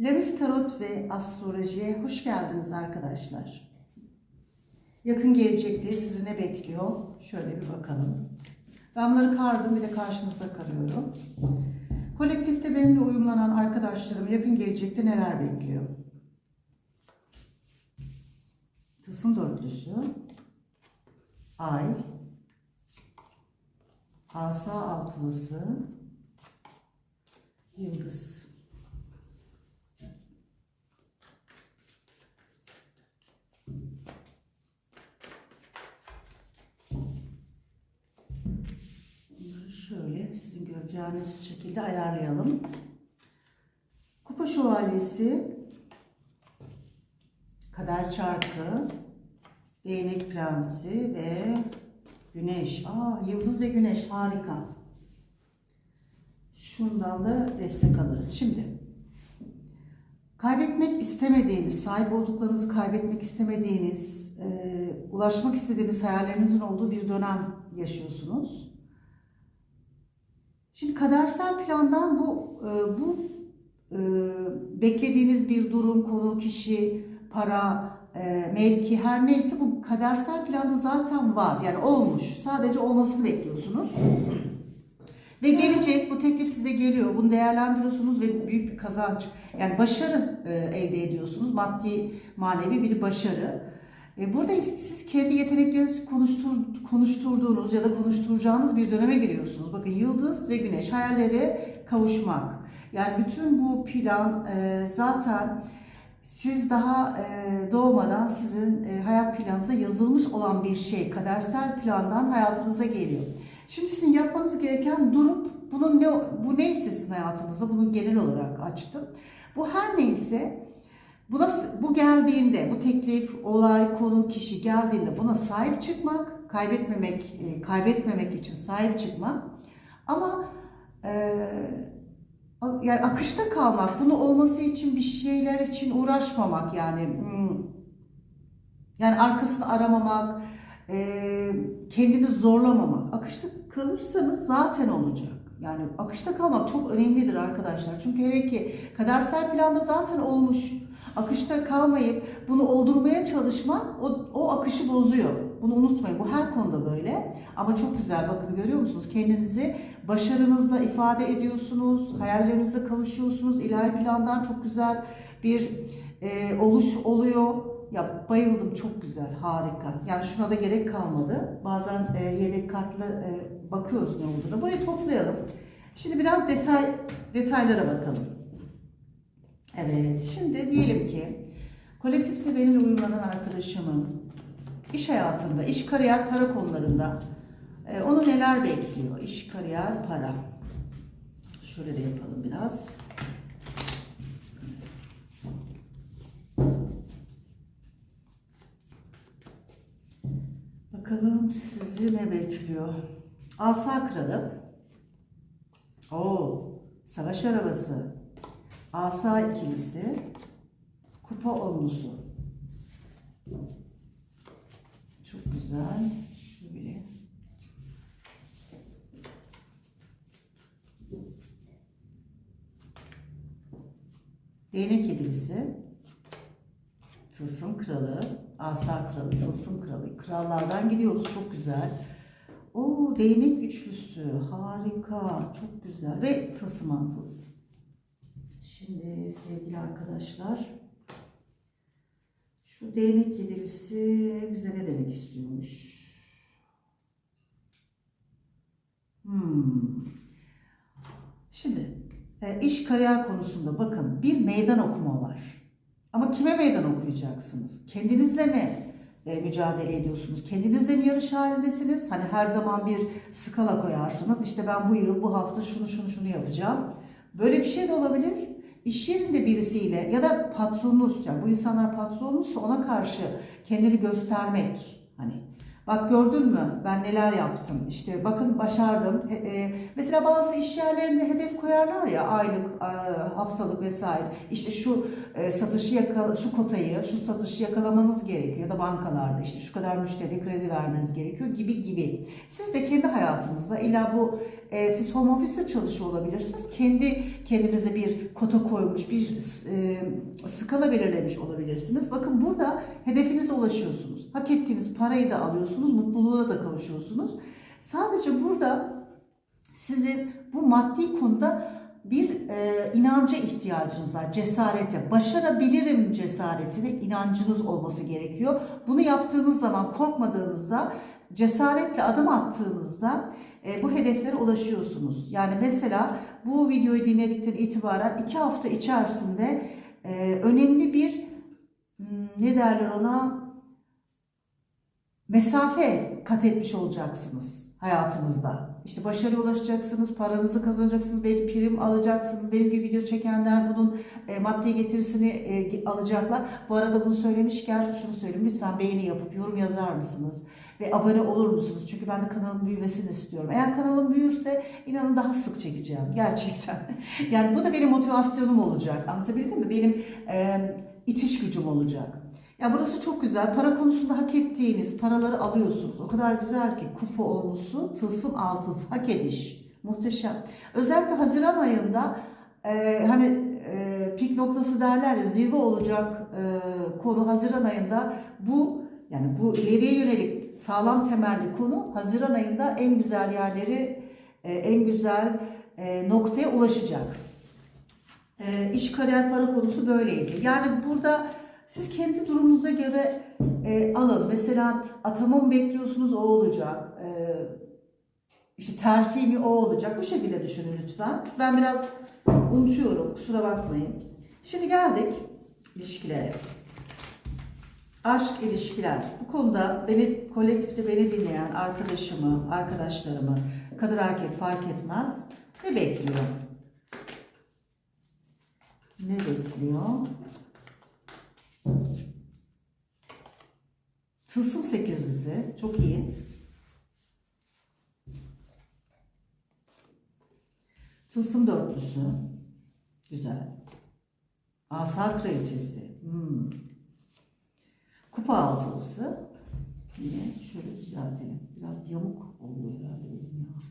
Lemif Tarot ve Astroloji'ye hoş geldiniz arkadaşlar. Yakın gelecekte sizi ne bekliyor? Şöyle bir bakalım. Ben bunları kardım bir de karşınızda karıyorum. Kolektifte benimle uyumlanan arkadaşlarım yakın gelecekte neler bekliyor? Tılsım dörtlüsü, ay, asa altılısı, yıldız. Şöyle sizin göreceğiniz şekilde ayarlayalım. Kupa şövalyesi, kader çarkı, değnek prensi ve güneş. Aa, yıldız ve güneş harika. Şundan da destek alırız. Şimdi kaybetmek istemediğiniz, sahip olduklarınızı kaybetmek istemediğiniz, e, ulaşmak istediğiniz hayallerinizin olduğu bir dönem yaşıyorsunuz. Şimdi kadersel plandan bu e, bu e, beklediğiniz bir durum, konu, kişi, para, e, mevki her neyse bu kadersel planda zaten var. Yani olmuş. Sadece olmasını bekliyorsunuz. Ve gelecek bu teklif size geliyor. Bunu değerlendiriyorsunuz ve büyük bir kazanç. Yani başarı elde ediyorsunuz. Maddi, manevi bir başarı. E, burada siz kendi yeteneklerinizi konuştur, konuşturduğunuz ya da konuşturacağınız bir döneme giriyorsunuz. Bakın yıldız ve güneş hayallere kavuşmak. Yani bütün bu plan e, zaten siz daha e, doğmadan sizin e, hayat planınızda yazılmış olan bir şey. Kadersel plandan hayatınıza geliyor. Şimdi sizin yapmanız gereken durup bunun ne bu neyse sizin hayatınızda bunu genel olarak açtım. Bu her neyse buna bu geldiğinde bu teklif, olay, konu, kişi geldiğinde buna sahip çıkmak, kaybetmemek, e, kaybetmemek için sahip çıkmak. Ama e, yani akışta kalmak, bunu olması için bir şeyler için uğraşmamak yani hmm, yani arkasını aramamak, e, kendini zorlamamak. Akışta kalırsanız zaten olacak. Yani akışta kalmak çok önemlidir arkadaşlar. Çünkü hele ki kadersel planda zaten olmuş. Akışta kalmayıp bunu oldurmaya çalışmak o, o akışı bozuyor. Bunu unutmayın. Bu her konuda böyle. Ama çok güzel. Bakın görüyor musunuz? Kendinizi başarınızla ifade ediyorsunuz. Hayallerinizle kavuşuyorsunuz. İlahi plandan çok güzel bir e, oluş oluyor. Ya bayıldım çok güzel, harika. Yani şuna da gerek kalmadı. Bazen e, yedek kartla e, bakıyoruz ne olduğunu. Burayı toplayalım. Şimdi biraz detay detaylara bakalım. Evet, şimdi diyelim ki kolektifte benimle uyumlanan arkadaşımın iş hayatında, iş kariyer para konularında e, onu neler bekliyor? İş kariyer para. Şöyle de yapalım biraz. Bakalım sizi ne bekliyor? Asa kralı. Oo, savaş arabası. Asa ikilisi. Kupa onlusu. Çok güzel. Şöyle. Değnek yedilisi. Tılsım kralı, asa kralı, tılsım kralı. Krallardan gidiyoruz çok güzel. O değnek üçlüsü harika, çok güzel ve tılsım altılısı. Şimdi sevgili arkadaşlar, şu değnek yedilisi bize ne demek istiyormuş? Hmm. Şimdi e, iş kariyer konusunda bakın bir meydan okuma var. Ama kime meydan okuyacaksınız? Kendinizle mi e, mücadele ediyorsunuz? Kendinizle mi yarış halindesiniz? Hani her zaman bir skala koyarsınız. İşte ben bu yıl, bu hafta şunu şunu şunu yapacağım. Böyle bir şey de olabilir. İş yerinde birisiyle ya da patronunuz, yani bu insanlar patronunuzsa ona karşı kendini göstermek. Hani bak gördün mü ben neler yaptım? İşte bakın başardım. E, e, mesela bazı iş yerlerinde hedef koy koyarlar ya aylık, e, haftalık vesaire. İşte şu e, satışı yakala, şu kotayı, şu satışı yakalamanız gerekiyor ya da bankalarda işte şu kadar müşteri kredi vermeniz gerekiyor gibi gibi. Siz de kendi hayatınızda illa bu e, siz home office'te çalışıyor olabilirsiniz. Kendi kendinize bir kota koymuş, bir e, skala belirlemiş olabilirsiniz. Bakın burada hedefinize ulaşıyorsunuz. Hak ettiğiniz parayı da alıyorsunuz, mutluluğa da kavuşuyorsunuz. Sadece burada sizin bu maddi konuda bir e, inanca ihtiyacınız var. Cesarete, başarabilirim cesaretine inancınız olması gerekiyor. Bunu yaptığınız zaman korkmadığınızda, cesaretle adım attığınızda e, bu hedeflere ulaşıyorsunuz. Yani mesela bu videoyu dinledikten itibaren iki hafta içerisinde e, önemli bir hmm, ne derler ona mesafe kat etmiş olacaksınız hayatınızda. İşte başarıya ulaşacaksınız, paranızı kazanacaksınız, belki prim alacaksınız. Benim gibi video çekenler bunun e, maddi getirisini e, alacaklar. Bu arada bunu söylemişken şunu söyleyeyim. Lütfen beğeni yapıp yorum yazar mısınız? Ve abone olur musunuz? Çünkü ben de kanalın büyümesini istiyorum. Eğer kanalım büyürse inanın daha sık çekeceğim. Gerçekten. Yani bu da benim motivasyonum olacak. Anlatabildim mi? Benim e, itiş gücüm olacak. Ya burası çok güzel. Para konusunda hak ettiğiniz paraları alıyorsunuz. O kadar güzel ki kupa olmusu, tılsım altısı, hak ediş. Muhteşem. Özellikle Haziran ayında e, hani e, pik noktası derler ya zirve olacak e, konu Haziran ayında bu yani bu ileriye yönelik sağlam temelli konu Haziran ayında en güzel yerleri e, en güzel e, noktaya ulaşacak. E, iş kariyer para konusu böyleydi. Yani burada siz kendi durumunuza göre alın. Mesela atama mı bekliyorsunuz o olacak. İşte terfi mi o olacak. Bu şekilde düşünün lütfen. Ben biraz unutuyorum. Kusura bakmayın. Şimdi geldik ilişkilere. Aşk ilişkiler. Bu konuda beni kolektifte beni dinleyen arkadaşımı, arkadaşlarımı, kadın erkek fark etmez. Ne bekliyor? Ne bekliyor? Tılsım sekizlisi çok iyi. Tılsım dörtlüsü güzel. Asa kraliçesi. Hmm. Kupa altılısı. Yine şöyle düzeltelim. Biraz yamuk oluyor herhalde benim ya.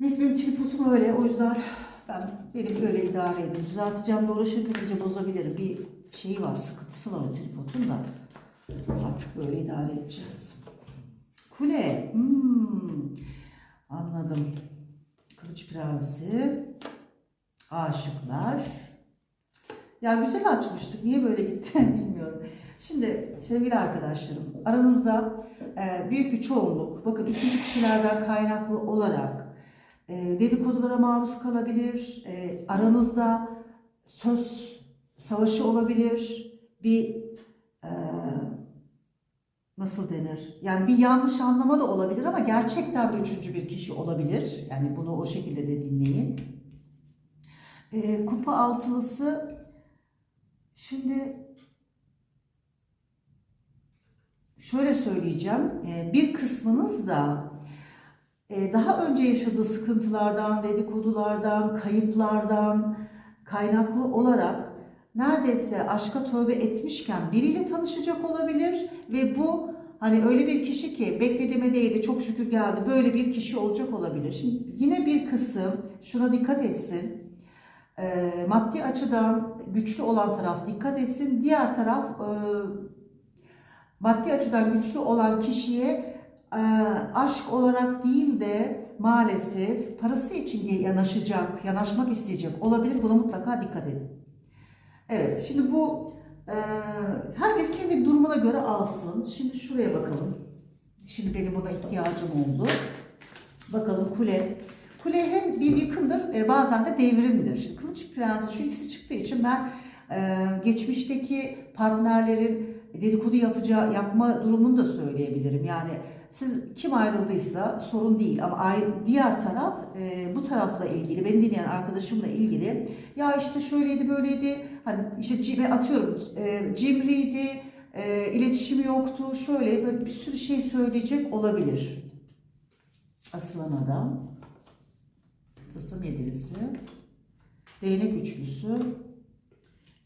Neyse benim tripodum öyle. O yüzden ben benim öyle idare edin. Düzelteceğim de uğraşırken iyice bozabilirim. Bir şeyi var, sıkıntısı var o tripodun da. Artık böyle idare edeceğiz. Kule. Hmm. Anladım. Kılıç Prensi. Aşıklar. Ya güzel açmıştık. Niye böyle gitti. Şimdi sevgili arkadaşlarım aranızda e, büyük bir çoğunluk bakın üçüncü kişilerden kaynaklı olarak e, dedikodulara maruz kalabilir. E, aranızda söz savaşı olabilir. Bir e, nasıl denir? Yani bir yanlış anlama da olabilir ama gerçekten de üçüncü bir kişi olabilir. Yani bunu o şekilde de dinleyin. E, kupa altılısı şimdi şöyle söyleyeceğim. E, bir kısmınız da e, daha önce yaşadığı sıkıntılardan, dedikodulardan, kayıplardan kaynaklı olarak neredeyse aşka tövbe etmişken biriyle tanışacak olabilir ve bu hani öyle bir kişi ki beklediğime değildi çok şükür geldi böyle bir kişi olacak olabilir. Şimdi yine bir kısım şuna dikkat etsin. E, maddi açıdan güçlü olan taraf dikkat etsin. Diğer taraf maddi açıdan güçlü olan kişiye e, aşk olarak değil de maalesef parası için yanaşacak, yanaşmak isteyecek olabilir. Buna mutlaka dikkat edin. Evet, şimdi bu e, herkes kendi durumuna göre alsın. Şimdi şuraya bakalım. Şimdi benim buna ihtiyacım oldu. Bakalım kule. Kule hem bir yıkımdır, e, bazen de devrimdir. Şimdi Kılıç Prensi şu ikisi çıktığı için ben geçmişteki partnerlerin dedikodu yapacağı, yapma durumunu da söyleyebilirim. Yani siz kim ayrıldıysa sorun değil ama diğer taraf e, bu tarafla ilgili, beni dinleyen arkadaşımla ilgili ya işte şöyleydi böyleydi hani işte cime atıyorum e, cimriydi, e, iletişimi yoktu, şöyle böyle bir sürü şey söyleyecek olabilir. Aslan adam. Tılsım yedilisi. Değnek üçlüsü.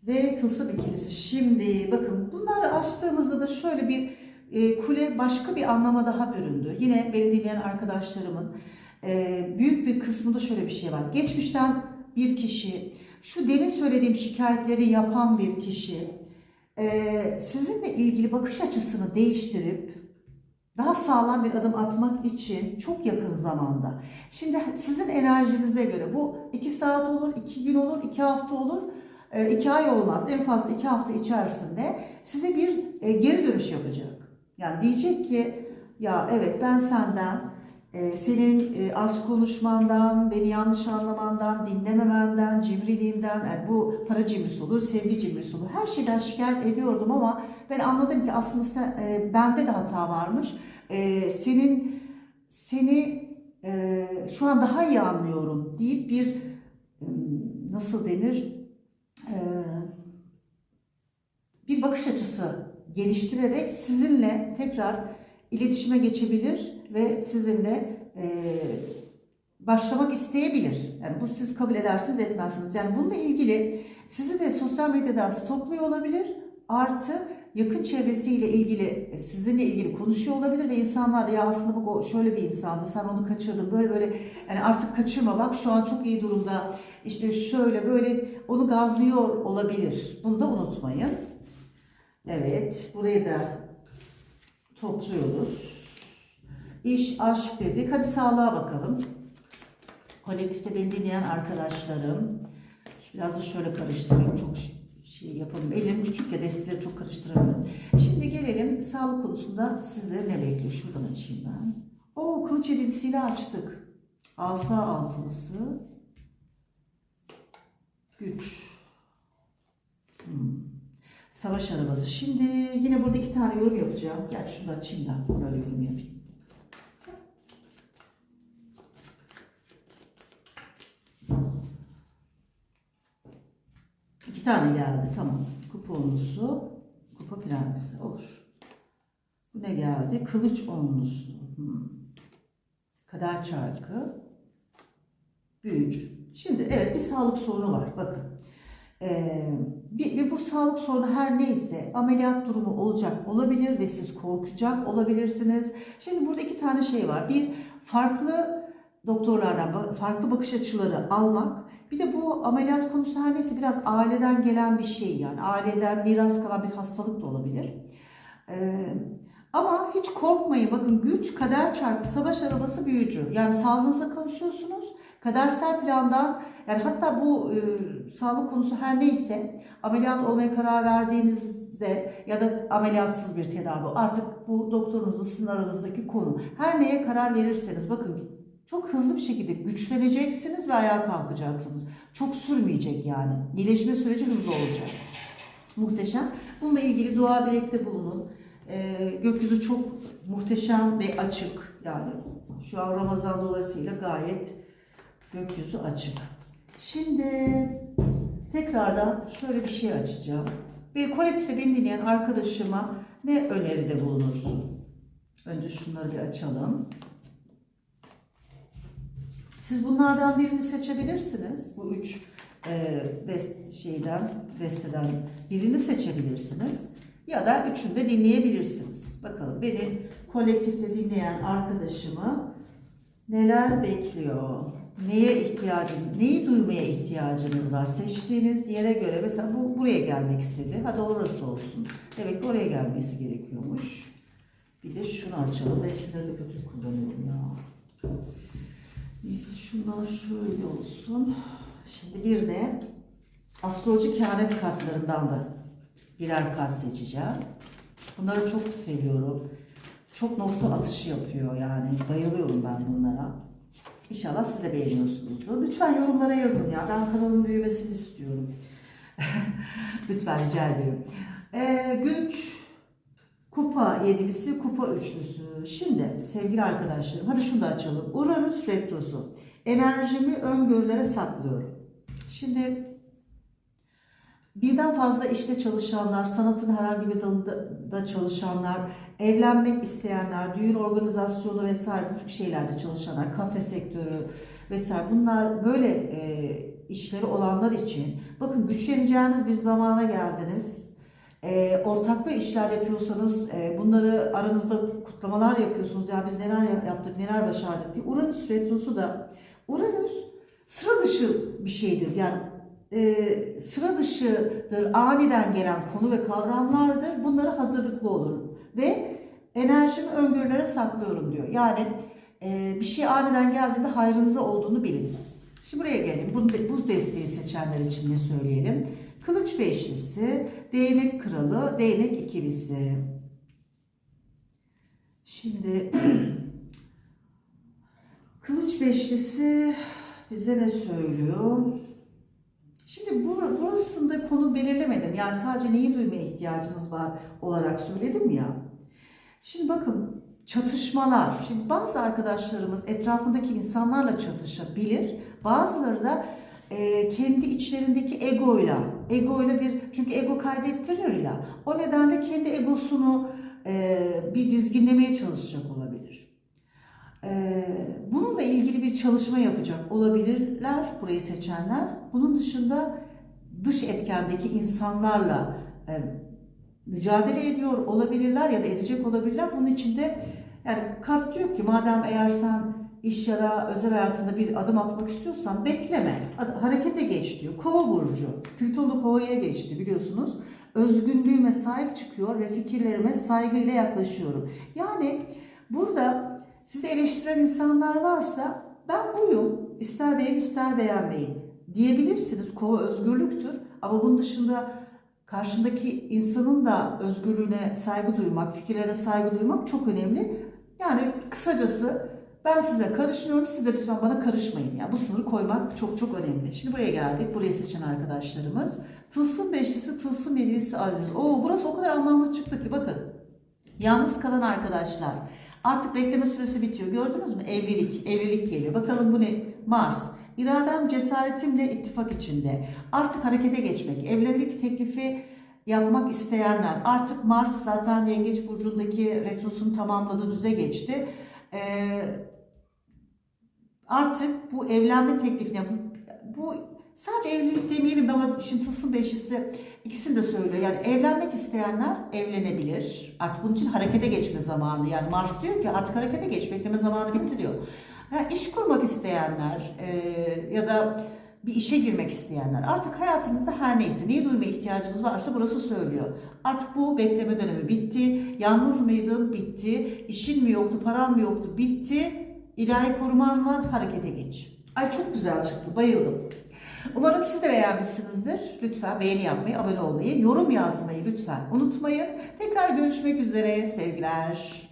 Ve tılsım ikilisi. Şimdi bakın bunları açtığımızda da şöyle bir e, kule başka bir anlama daha büründü. Yine beni dinleyen arkadaşlarımın e, büyük bir kısmında şöyle bir şey var. Geçmişten bir kişi, şu demin söylediğim şikayetleri yapan bir kişi e, sizinle ilgili bakış açısını değiştirip daha sağlam bir adım atmak için çok yakın zamanda. Şimdi sizin enerjinize göre bu iki saat olur, iki gün olur, iki hafta olur, iki ay olmaz. En fazla iki hafta içerisinde size bir e, geri dönüş yapacak. Yani diyecek ki ya evet ben senden e, senin e, az konuşmandan, beni yanlış anlamandan, dinlememenden, cimriliğinden, yani bu para cimrisi olur, sevgi cimrisi olur. Her şeyden şikayet ediyordum ama ben anladım ki aslında sen, bende de hata varmış. Senin seni şu an daha iyi anlıyorum deyip bir nasıl denir bir bakış açısı geliştirerek sizinle tekrar iletişime geçebilir ve sizinle e, başlamak isteyebilir. Yani bu siz kabul edersiniz etmezsiniz. Yani bununla ilgili sizi de sosyal medyadan stokluyor olabilir. Artı yakın çevresiyle ilgili sizinle ilgili konuşuyor olabilir ve insanlar ya aslında o şöyle bir insandı sen onu kaçırdın böyle böyle yani artık kaçırma bak şu an çok iyi durumda işte şöyle böyle onu gazlıyor olabilir. Bunu da unutmayın. Evet burayı da topluyoruz. İş, aşk dedik. Hadi sağlığa bakalım. Kolektifte beni dinleyen arkadaşlarım. Biraz da şöyle karıştırayım. Çok şey yapalım. Elim küçük ya desteleri çok karıştıramıyorum. Şimdi gelelim sağlık konusunda size ne bekliyor? Şuradan açayım ben. O kılıç edilisiyle açtık. Asa altılısı. Güç. Hmm. Savaş arabası. Şimdi yine burada iki tane yorum yapacağım. Gel şunu da açayım da böyle yorum yapayım. İki tane geldi. Tamam. Kupa onlusu. Kupa prensi. Olur. Bu ne geldi? Kılıç onlusu. Hmm. Kader çarkı. Büyücü. Şimdi evet bir sağlık sorunu var. Bakın. Ee, bir, bir bu sağlık sorunu her neyse ameliyat durumu olacak olabilir ve siz korkacak olabilirsiniz. Şimdi burada iki tane şey var. Bir farklı doktorlardan farklı bakış açıları almak. Bir de bu ameliyat konusu her neyse biraz aileden gelen bir şey yani. Aileden miras kalan bir hastalık da olabilir. Ee, ama hiç korkmayın. Bakın güç kader çarkı savaş arabası büyücü. Yani sağlığınıza kavuşuyorsunuz kadersel plandan yani hatta bu e, sağlık konusu her neyse ameliyat olmaya karar verdiğinizde ya da ameliyatsız bir tedavi artık bu doktorunuzla sizin aranızdaki konu. Her neye karar verirseniz bakın çok hızlı bir şekilde güçleneceksiniz ve ayağa kalkacaksınız. Çok sürmeyecek yani. İyileşme süreci hızlı olacak. Muhteşem. Bununla ilgili dua dilekte bulunun. Ee, gökyüzü çok muhteşem ve açık. Yani şu an Ramazan dolayısıyla gayet gökyüzü açık. Şimdi tekrardan şöyle bir şey açacağım. Bir kolektifte beni dinleyen arkadaşıma ne öneride bulunursun? Önce şunları bir açalım. Siz bunlardan birini seçebilirsiniz. Bu üç e, dest şeyden, desteden birini seçebilirsiniz. Ya da üçünü de dinleyebilirsiniz. Bakalım beni kolektifte dinleyen arkadaşımı neler bekliyor? Neye ihtiyacın, neyi duymaya ihtiyacınız var? Seçtiğiniz yere göre mesela bu buraya gelmek istedi. Hadi orası olsun. Demek ki oraya gelmesi gerekiyormuş. Bir de şunu açalım. Resimleri de kötü kullanıyorum ya. Neyse şunlar şöyle olsun. Şimdi bir de astroloji kehanet kartlarından da birer kart seçeceğim. Bunları çok seviyorum. Çok nokta atışı yapıyor yani. Bayılıyorum ben bunlara. İnşallah siz de beğeniyorsunuzdur. Lütfen yorumlara yazın ya. Ben kanalın büyümesini istiyorum. Lütfen rica ediyorum. Ee, güç, kupa yedilisi, kupa üçlüsü. Şimdi sevgili arkadaşlarım hadi şunu da açalım. Uranüs retrosu. Enerjimi öngörülere saklıyorum. Şimdi birden fazla işte çalışanlar, sanatın herhangi bir dalında çalışanlar, evlenmek isteyenler, düğün organizasyonu vesaire bu şeylerde çalışanlar, kafe sektörü, vesaire bunlar böyle e, işleri olanlar için bakın güçleneceğiniz bir zamana geldiniz. E, ortaklı işler yapıyorsanız e, bunları aranızda kutlamalar yapıyorsunuz. Ya biz neler ya- yaptık, neler başardık diye. Uranüs retrosu da Uranüs sıra dışı bir şeydir. Yani e, sıra dışıdır, aniden gelen konu ve kavramlardır. Bunlara hazırlıklı olun ve enerjimi öngörülere saklıyorum diyor. Yani e, bir şey aniden geldiğinde hayrınıza olduğunu bilin. Şimdi buraya gelin. Bu, bu desteği seçenler için ne söyleyelim? Kılıç beşlisi, değnek kralı, değnek ikilisi. Şimdi kılıç beşlisi bize ne söylüyor? Şimdi bur- burasında konu belirlemedim. Yani sadece neyi duymaya ihtiyacınız var olarak söyledim ya. Şimdi bakın çatışmalar. Şimdi bazı arkadaşlarımız etrafındaki insanlarla çatışabilir. Bazıları da e, kendi içlerindeki egoyla, egoyla bir çünkü ego kaybettirir ya. O nedenle kendi egosunu e, bir dizginlemeye çalışacak olabilir. E, bununla ilgili bir çalışma yapacak olabilirler burayı seçenler. Bunun dışında dış etkendeki insanlarla e, mücadele ediyor olabilirler ya da edecek olabilirler. Bunun için de yani kart diyor ki madem eğer sen iş ya da özel hayatında bir adım atmak istiyorsan bekleme. Harekete geç diyor. Kova burcu. Plüton kovaya geçti biliyorsunuz. Özgünlüğüme sahip çıkıyor ve fikirlerime saygıyla yaklaşıyorum. Yani burada sizi eleştiren insanlar varsa ben buyum. İster beğen ister beğenmeyin diyebilirsiniz. Kova özgürlüktür. Ama bunun dışında karşındaki insanın da özgürlüğüne saygı duymak, fikirlerine saygı duymak çok önemli. Yani kısacası ben size karışmıyorum, siz de lütfen bana karışmayın. Yani bu sınırı koymak çok çok önemli. Şimdi buraya geldik, burayı seçen arkadaşlarımız. Tılsım beşlisi, tılsım yedilisi aziz. Oo burası o kadar anlamlı çıktı ki bakın. Yalnız kalan arkadaşlar. Artık bekleme süresi bitiyor. Gördünüz mü? Evlilik, evlilik geliyor. Bakalım bu ne? Mars. İradem cesaretimle ittifak içinde. Artık harekete geçmek, evlilik teklifi yapmak isteyenler. Artık Mars zaten Yengeç Burcu'ndaki retrosunu tamamladı, düze geçti. Ee, artık bu evlenme teklifine, bu, bu sadece evlilik demeyelim de ama şimdi tılsım beşlisi ikisini de söylüyor. Yani evlenmek isteyenler evlenebilir. Artık bunun için harekete geçme zamanı. Yani Mars diyor ki artık harekete geç, bekleme zamanı bitti diyor. Ha, iş kurmak isteyenler e, ya da bir işe girmek isteyenler artık hayatınızda her neyse neyi duymaya ihtiyacınız varsa burası söylüyor. Artık bu bekleme dönemi bitti. Yalnız mıydın? Bitti. İşin mi yoktu? Paran mı yoktu? Bitti. İlahi koruman var. Harekete geç. Ay çok güzel çıktı. Bayıldım. Umarım siz de beğenmişsinizdir. Lütfen beğeni yapmayı, abone olmayı, yorum yazmayı lütfen unutmayın. Tekrar görüşmek üzere. Sevgiler.